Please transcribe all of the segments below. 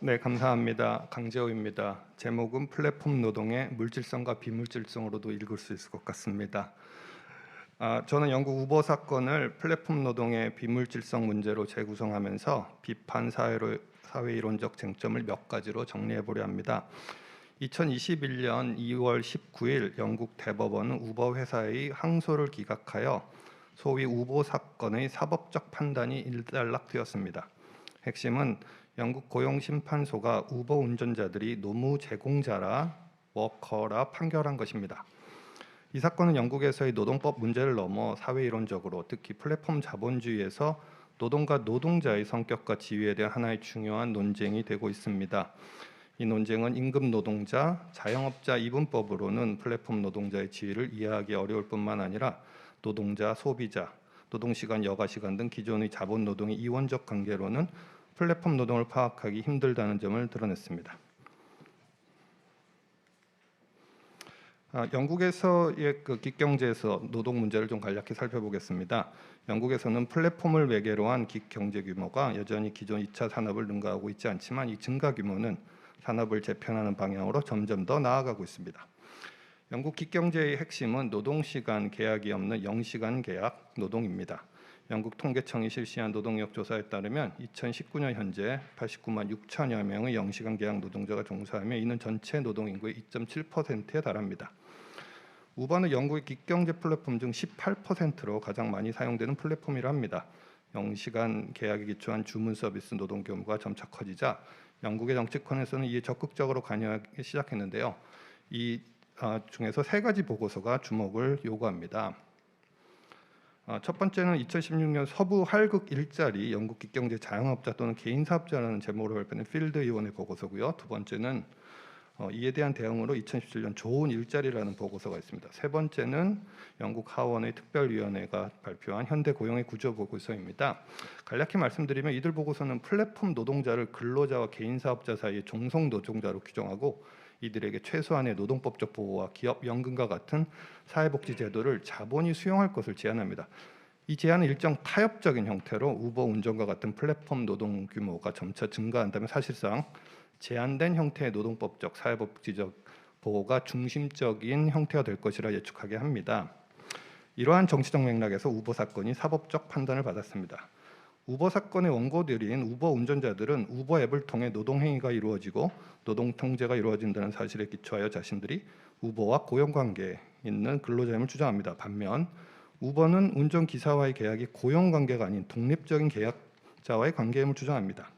네, 감사합니다. 강재호입니다. 제목은 플랫폼 노동의 물질성과 비물질성으로도 읽을 수 있을 것 같습니다. 아, 저는 영국 우버 사건을 플랫폼 노동의 비물질성 문제로 재구성하면서 비판 사회로 사회 이론적 쟁점을 몇 가지로 정리해 보려 합니다. 2021년 2월 19일 영국 대법원은 우버 회사의 항소를 기각하여 소위 우버 사건의 사법적 판단이 일단락되었습니다. 핵심은 영국 고용심판소가 우버 운전자들이 노무 제공자라 워커라 판결한 것입니다. 이 사건은 영국에서의 노동법 문제를 넘어 사회 이론적으로 특히 플랫폼 자본주의에서 노동과 노동자의 성격과 지위에 대한 하나의 중요한 논쟁이 되고 있습니다. 이 논쟁은 임금 노동자, 자영업자 이분법으로는 플랫폼 노동자의 지위를 이해하기 어려울 뿐만 아니라 노동자, 소비자, 노동시간, 여가시간 등 기존의 자본 노동의 이원적 관계로는 플랫폼 노동을 파악하기 힘들다는 점을 드러냈습니다. 아, 영국에서의 그 기경제에서 노동 문제를 좀 간략히 살펴보겠습니다. 영국에서는 플랫폼을 매개로 한 기경제 규모가 여전히 기존 2차 산업을 능가하고 있지 않지만 이 증가 규모는 산업을 재편하는 방향으로 점점 더 나아가고 있습니다. 영국 기경제의 핵심은 노동 시간 계약이 없는 영시간 계약 노동입니다. 영국 통계청이 실시한 노동력 조사에 따르면 2019년 현재 89만 6천여 명의 영시간 계약 노동자가 종사하며 이는 전체 노동 인구의 2.7%에 달합니다. 우버는 영국의 기경제 플랫폼 중 18%로 가장 많이 사용되는 플랫폼이라 합니다. 영시간 계약에 기초한 주문 서비스 노동 규모가 점차 커지자 영국의 정치권에서는 이에 적극적으로 관여하기 시작했는데요. 이 아, 중에서 세 가지 보고서가 주목을 요구합니다. 아, 첫 번째는 2016년 서부 활극 일자리 영국 기경제 자영업자 또는 개인 사업자라는 제목으로 발표된 필드 의원의 보고서고요. 두 번째는 어, 이에 대한 대응으로 2017년 좋은 일자리라는 보고서가 있습니다. 세 번째는 영국 하원의 특별위원회가 발표한 현대 고용의 구조 보고서입니다. 간략히 말씀드리면 이들 보고서는 플랫폼 노동자를 근로자와 개인 사업자 사이의 종속 노동자로 규정하고 이들에게 최소한의 노동법적 보호와 기업 연금과 같은 사회복지 제도를 자본이 수용할 것을 제안합니다. 이 제안은 일정 타협적인 형태로 우버 운전과 같은 플랫폼 노동 규모가 점차 증가한다면 사실상 제한된 형태의 노동법적 사회복지적 보호가 중심적인 형태가 될 것이라 예측하게 합니다. 이러한 정치적 맥락에서 우버 사건이 사법적 판단을 받았습니다. 우버 사건의 원고들인 우버 운전자들은 우버 앱을 통해 노동 행위가 이루어지고 노동 통제가 이루어진다는 사실에 기초하여 자신들이 우버와 고용 관계에 있는 근로자임을 주장합니다. 반면 우버는 운전 기사와의 계약이 고용 관계가 아닌 독립적인 계약자와의 관계임을 주장합니다.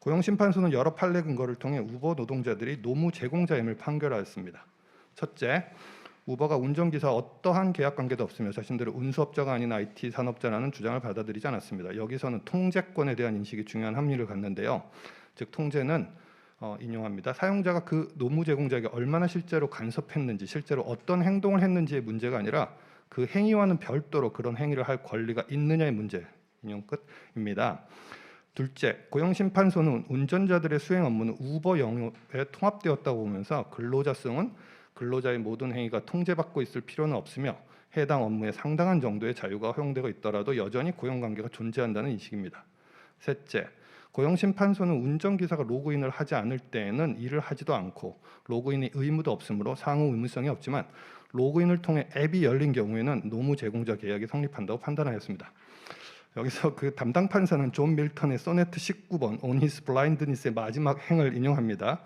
고용 심판소는 여러 판례 근거를 통해 우버 노동자들이 노무 제공자임을 판결하였습니다. 첫째, 우버가 운전기사 어떠한 계약 관계도 없으며 자신들을 운수업자가 아닌 IT 산업자라는 주장을 받아들이지 않았습니다. 여기서는 통제권에 대한 인식이 중요한 합리를 갖는데요. 즉 통제는 어, 인용합니다. 사용자가 그 노무 제공자에게 얼마나 실제로 간섭했는지, 실제로 어떤 행동을 했는지의 문제가 아니라 그 행위와는 별도로 그런 행위를 할 권리가 있느냐의 문제. 인용 끝입니다. 둘째, 고용심판소는 운전자들의 수행 업무는 우버 영역에 통합되었다고 보면서 근로자성은 근로자의 모든 행위가 통제받고 있을 필요는 없으며 해당 업무에 상당한 정도의 자유가 허용되고 있더라도 여전히 고용관계가 존재한다는 인식입니다. 셋째, 고용심판소는 운전기사가 로그인을 하지 않을 때에는 일을 하지도 않고 로그인의 의무도 없으므로 상호 의무성이 없지만 로그인을 통해 앱이 열린 경우에는 노무 제공자 계약이 성립한다고 판단하였습니다. 여기서 그 담당 판사는 존 밀턴의 소네트 19번 On His Blindness의 마지막 행을 인용합니다.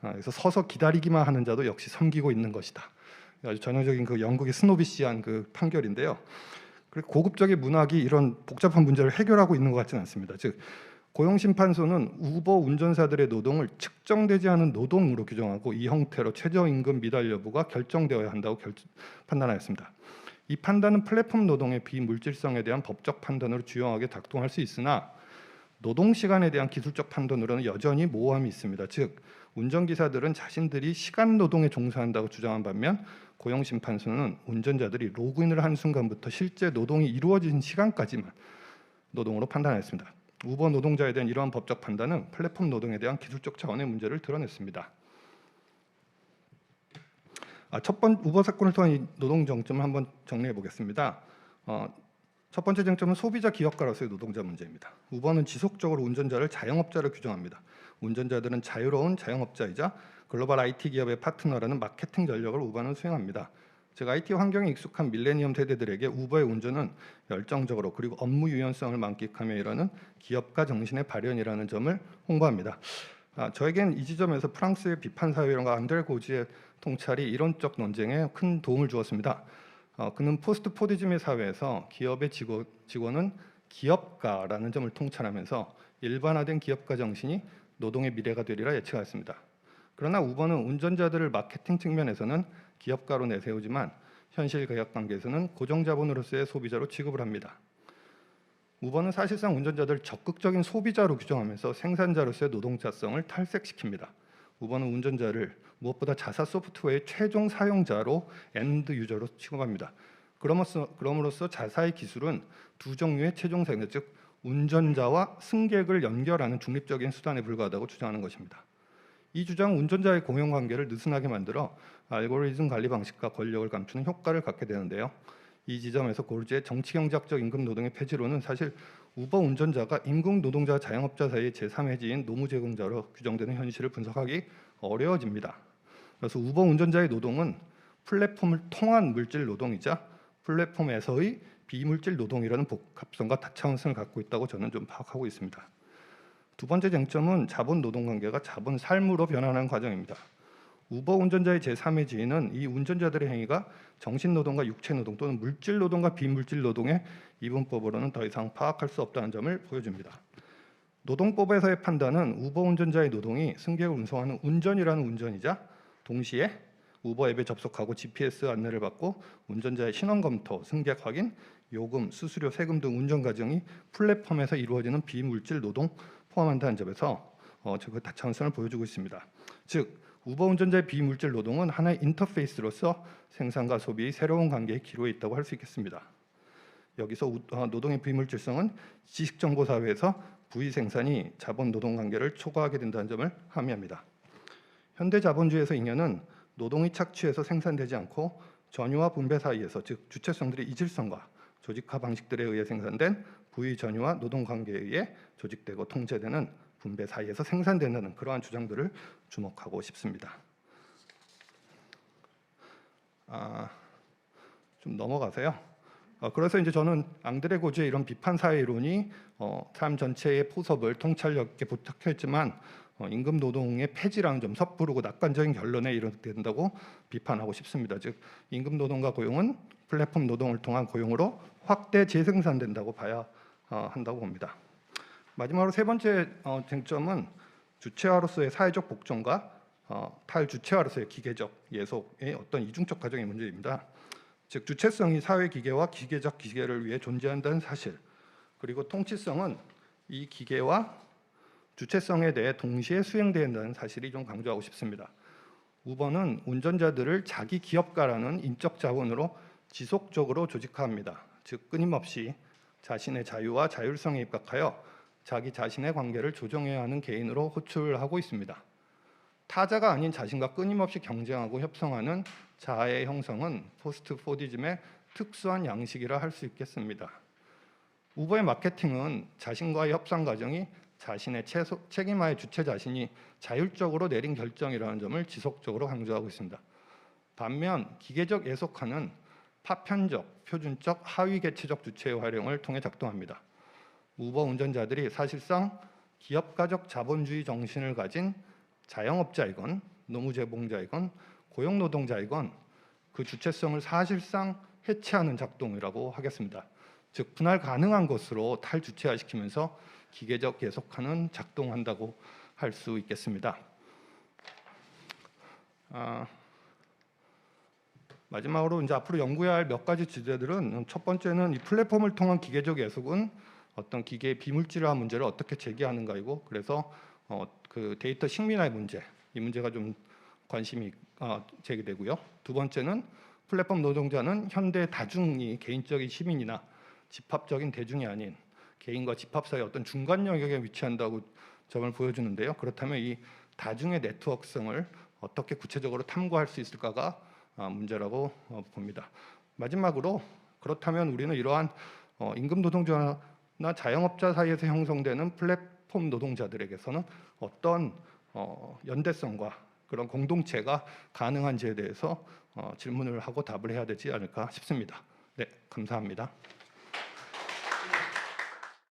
아, 그래서 서서 기다리기만 하는 자도 역시 섬기고 있는 것이다. 아주 전형적인 그 영국의 스노비시한 그 판결인데요. 그리고 고급적인 문학이 이런 복잡한 문제를 해결하고 있는 것 같지는 않습니다. 즉 고용심판소는 우버 운전사들의 노동을 측정되지 않은 노동으로 규정하고 이 형태로 최저임금 미달 여부가 결정되어야 한다고 결, 판단하였습니다. 이 판단은 플랫폼 노동의 비물질성에 대한 법적 판단으로 주요하게 작동할 수 있으나 노동 시간에 대한 기술적 판단으로는 여전히 모호함이 있습니다. 즉 운전기사들은 자신들이 시간 노동에 종사한다고 주장한 반면 고용심판소는 운전자들이 로그인을 한 순간부터 실제 노동이 이루어진 시간까지만 노동으로 판단했습니다. 우버 노동자에 대한 이러한 법적 판단은 플랫폼 노동에 대한 기술적 차원의 문제를 드러냈습니다. 아, 첫번 우버 사건을 통한 이 노동 정점을 한번 정리해 보겠습니다. 어, 첫 번째 쟁점은 소비자 기업가로서의 노동자 문제입니다. 우버는 지속적으로 운전자를 자영업자로 규정합니다. 운전자들은 자유로운 자영업자이자 글로벌 IT 기업의 파트너라는 마케팅 전략을 우버는 수행합니다. 즉 IT 환경에 익숙한 밀레니엄 세대들에게 우버의 운전은 열정적으로 그리고 업무 유연성을 만끽하며 일하는 기업가 정신의 발현이라는 점을 홍보합니다. 아, 저에겐 이 지점에서 프랑스의 비판 사회론가 안드레 고지의 통찰이 이론적 논쟁에 큰 도움을 주었습니다. 어, 그는 포스트 포디즘의 사회에서 기업의 직원, 직원은 기업가라는 점을 통찰하면서 일반화된 기업가 정신이 노동의 미래가 되리라 예측하였습니다. 그러나 우버는 운전자들을 마케팅 측면에서는 기업가로 내세우지만 현실 계약 관계에서는 고정 자본으로서의 소비자로 취급을 합니다. 우버는 사실상 운전자들 적극적인 소비자로 규정하면서 생산자로서의 노동자성을 탈색시킵니다. 우버는 운전자를 무엇보다 자사 소프트웨어의 최종 사용자로 엔드 유저로 취급합니다. 그럼으로써, 그럼으로써 자사의 기술은 두 종류의 최종 사용자, 즉 운전자와 승객을 연결하는 중립적인 수단에 불과하다고 주장하는 것입니다. 이 주장은 운전자의 공용 관계를 느슨하게 만들어 알고리즘 관리 방식과 권력을 감추는 효과를 갖게 되는데요. 이 지점에서 고르지의 정치 경제학적 임금 노동의 폐지로는 사실 우버 운전자가 임금 노동자 자영업자 사이의 제3해지인 노무 제공자로 규정되는 현실을 분석하기 어려워집니다. 그래서 우버 운전자의 노동은 플랫폼을 통한 물질 노동이자 플랫폼에서의 비물질 노동이라는 복합성과 다차원성을 갖고 있다고 저는 좀 파악하고 있습니다. 두 번째 쟁점은 자본 노동 관계가 자본 삶으로 변화하는 과정입니다. 우버 운전자의 제3의 지위는 이 운전자들의 행위가 정신 노동과 육체 노동 또는 물질 노동과 비물질 노동의 이분법으로는 더 이상 파악할 수 없다는 점을 보여줍니다. 노동법에서의 판단은 우버 운전자의 노동이 승객을 운송하는 운전이라는 운전이자 동시에 우버 앱에 접속하고 GPS 안내를 받고 운전자의 신원 검토, 승객 확인, 요금, 수수료, 세금 등 운전 과정이 플랫폼에서 이루어지는 비물질 노동 포함한다는 점에서 어, 그 다차원성을 보여주고 있습니다. 즉 우버 운전자의 비물질 노동은 하나의 인터페이스로서 생산과 소비의 새로운 관계에 기로에 있다고 할 수 있겠습니다. 여기서 우, 어, 노동의 비물질성은 지식 정보 사회에서 부의 생산이 자본 노동 관계를 초과하게 된다는 점을 함의합니다. 현대 자본주의에서 잉여는 노동이 착취해서 생산되지 않고 전유와 분배 사이에서 즉 주체성들의 이질성과 조직화 방식들에 의해 생산된 부의 전유와 노동 관계에 의해 조직되고 통제되는 분배 사이에서 생산된다는 그러한 주장들을 주목하고 싶습니다. 아, 좀 넘어가세요. 어, 그래서 이제 저는 앙드레 고지의 이런 비판 사회 이론이 어, 삶 전체의 포섭을 통찰력 있게 부탁했지만 어, 임금 노동의 폐지라는 점 섣부르고 낙관적인 결론에 이르된다고 비판하고 싶습니다. 즉 임금 노동과 고용은 플랫폼 노동을 통한 고용으로 확대 재생산된다고 봐야 어, 한다고 봅니다. 마지막으로 세 번째 어, 쟁점은 주체화로서의 사회적 복종과 어, 탈주체화로서의 기계적 예속의 어떤 이중적 과정의 문제입니다. 즉 주체성이 사회 기계와 기계적 기계를 위해 존재한다는 사실 그리고 통치성은 이 기계와 주체성에 대해 동시에 수행된다는 사실이 좀 강조하고 싶습니다. 우버는 운전자들을 자기 기업가라는 인적 자본으로 지속적으로 조직화합니다. 즉 끊임없이 자신의 자유와 자율성에 입각하여 자기 자신의 관계를 조정해야 하는 개인으로 호출하고 있습니다. 타자가 아닌 자신과 끊임없이 경쟁하고 협성하는 자아의 형성은 포스트 포디즘의 특수한 양식이라 할 수 있겠습니다. 우버의 마케팅은 자신과의 협상 과정이 자신의 최소, 책임화의 주체 자신이 자율적으로 내린 결정이라는 점을 지속적으로 강조하고 있습니다. 반면 기계적 예속화는 파편적, 표준적, 하위 개체적 주체의 활용을 통해 작동합니다. 우버 운전자들이 사실상 기업가적 자본주의 정신을 가진 자영업자이건 노무제공자이건 고용노동자이건 그 주체성을 사실상 해체하는 작동이라고 하겠습니다. 즉 분할 가능한 것으로 탈주체화시키면서 기계적 계속하는 작동한다고 할 수 있겠습니다. 아, 마지막으로 이제 앞으로 연구해야 할 몇 가지 주제들은 첫 번째는 이 플랫폼을 통한 기계적 예속은 어떤 기계의 비물질화 문제를 어떻게 제기하는가이고 그래서 어, 그 데이터 식민화의 문제 이 문제가 좀 관심이 어, 제기되고요. 두 번째는 플랫폼 노동자는 현대 다중이 개인적인 시민이나 집합적인 대중이 아닌 개인과 집합 사이 어떤 중간 영역에 위치한다고 점을 보여주는데요. 그렇다면 이 다중의 네트워크성을 어떻게 구체적으로 탐구할 수 있을까가 어, 문제라고 어, 봅니다. 마지막으로 그렇다면 우리는 이러한 어, 임금 노동자 나 자영업자 사이에서 형성되는 플랫 플랫폼 노동자들에게서는 어떤 어, 연대성과 그런 공동체가 가능한지에 대해서 어, 질문을 하고 답을 해야 되지 않을까 싶습니다. 네, 감사합니다.